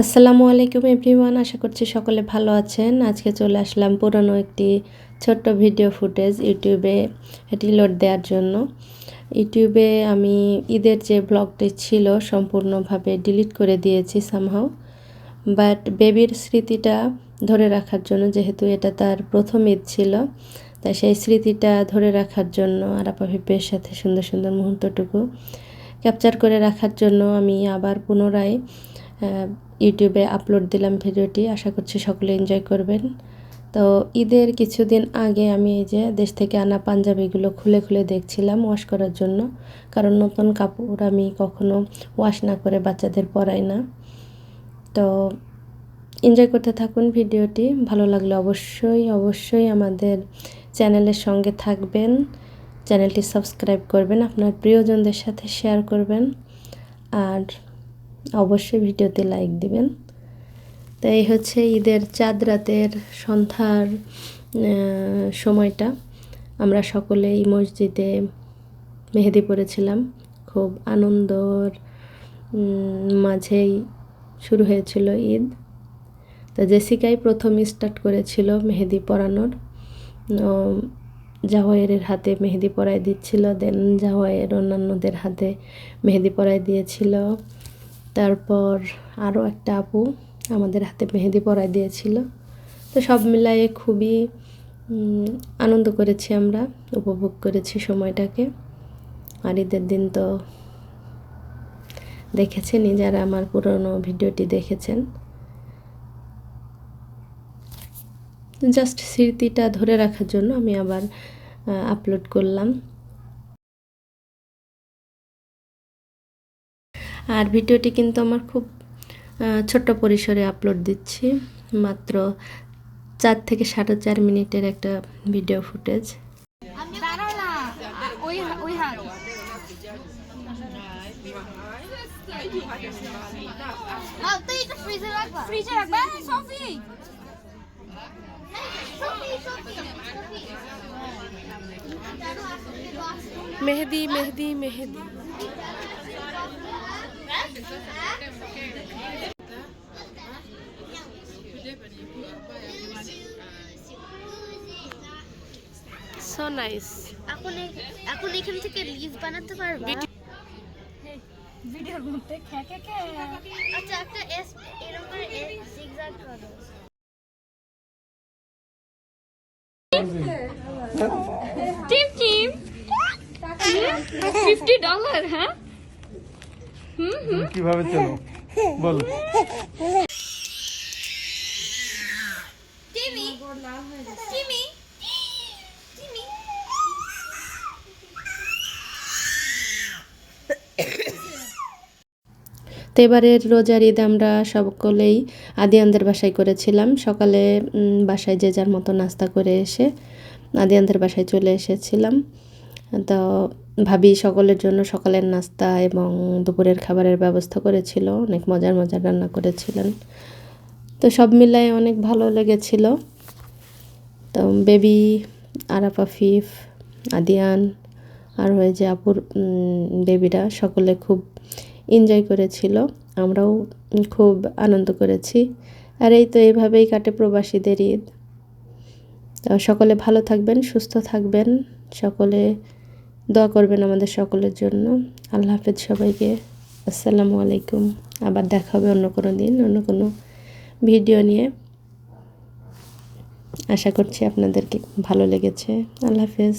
আসসালামু আলাইকুম এভরিওয়ান, আশা করছি সকলে ভালো আছেন। আজকে চলে আসলাম পুরনো একটি ছোট্ট ভিডিও ফুটেজ ইউটিউবে এটি লোড দেওয়ার জন্য। ইউটিউবে আমি ঈদের যে ব্লগটি ছিল সম্পূর্ণভাবে ডিলিট করে দিয়েছি সামহাও বাট বেবির স্মৃতিটা ধরে রাখার জন্য, যেহেতু এটা তার প্রথম ঈদ ছিল, তাই সেই স্মৃতিটা ধরে রাখার জন্য আরাপা ভিপের সাথে সুন্দর সুন্দর মুহূর্তটুকু ক্যাপচার করে রাখার জন্য আমি আবার পুনরায় ইউটিউবে আপলোড দিলাম ভিডিওটি। আশা করছি সকলে এনজয় করবেন। তো ঈদের কিছুদিন আগে আমি এই যে দেশ থেকে আনা পাঞ্জাবিগুলো খুলে খুলে দেখছিলাম ওয়াশ করার জন্য। কারণ নতুন কাপড় আমি কখনো ওয়াশ না করে বাচ্চাদের পরাই না। তো এনজয় করতে থাকুন ভিডিওটি। ভালো লাগলে অবশ্যই অবশ্যই আমাদের চ্যানেলের সঙ্গে থাকবেন। চ্যানেলটি সাবস্ক্রাইব করবেন, আপনার প্রিয়জনদের সাথে শেয়ার করবেন। আর অবশ্যই ভিডিওতে লাইক দিবেন। তো এই হচ্ছে ঈদের চাঁদ রাতের সন্ধ্যার সময়টা। আমরা সকলেই মসজিদে মেহেদি পড়েছিলাম খুব আনন্দর মাঝেই শুরু হয়েছিল ঈদ। তো জেসিকাই প্রথম স্টার্ট করেছিল মেহেদি পরানোর। জাওয়াইয়ের হাতে মেহেদি পরাই দিচ্ছিল দেন জাওয়াইয়ের অন্যান্যদের হাতে মেহেদি পরাই দিয়েছিল। তারপর আরও একটা আপু আমাদের হাতে মেহেদি পরাই দিয়েছিল। তো সব মিলায়ে খুবই আনন্দ করেছি আমরা, উপভোগ করেছি সময়টাকে। আর ঈদের দিন তো দেখেছেনই যারা আমার পুরনো ভিডিওটি দেখেছেন। জাস্ট স্মৃতিটা ধরে রাখার জন্য আমি আবার আপলোড করলাম। আর ভিডিওটি কিন্তু আমার খুব ছোট্ট পরিসরে আপলোড দিচ্ছি। মাত্র চার থেকে সাড়ে চার মিনিটের একটা video footage mehndi mehndi mehndi. So nice এখন এখন এখান থেকে লিভ বানাতে পারবে? ভিডিওর মধ্যে আচ্ছা একটা এস এরকম করে জিগজ্যাগ করো। Team team. ফিফটি ডলার হ্যাঁ? কীভাবে চলো বলো। টিমি টিমি তো এবারের রোজার ঈদ আমরা সকলেই আদিয়ানদের বাসায় করেছিলাম। সকালে বাসায় যে যার মতো নাস্তা করে এসে আদিয়ানদের বাসায় চলে এসেছিলাম। তো ভাবি সকলের জন্য সকালের নাস্তা এবং দুপুরের খাবারের ব্যবস্থা করেছিল। অনেক মজার মজার রান্না করেছিলেন। তো সব মিলায় অনেক ভালো লেগেছিল। তো বেবি, আরাফা ফিফ, আদিয়ান, আর হয়ে যে আপুর বেবিরা সকলে খুব এনজয় করেছিল। আমরাও খুব আনন্দ করেছি। আর এই তো এইভাবেই কাটে প্রবাসীদের ঈদ সকলে ভালো থাকবেন, সুস্থ থাকবেন। সকলে দোয়া করবেন আমাদের সকলের জন্য। আল্লাহ হাফেজ সবাইকে। আসসালামু আলাইকুম। আবার দেখা হবে অন্য কোনো দিন, অন্য কোনো ভিডিও নিয়ে। আশা করছি আপনাদেরকে ভালো লেগেছে। আল্লাহ হাফেজ।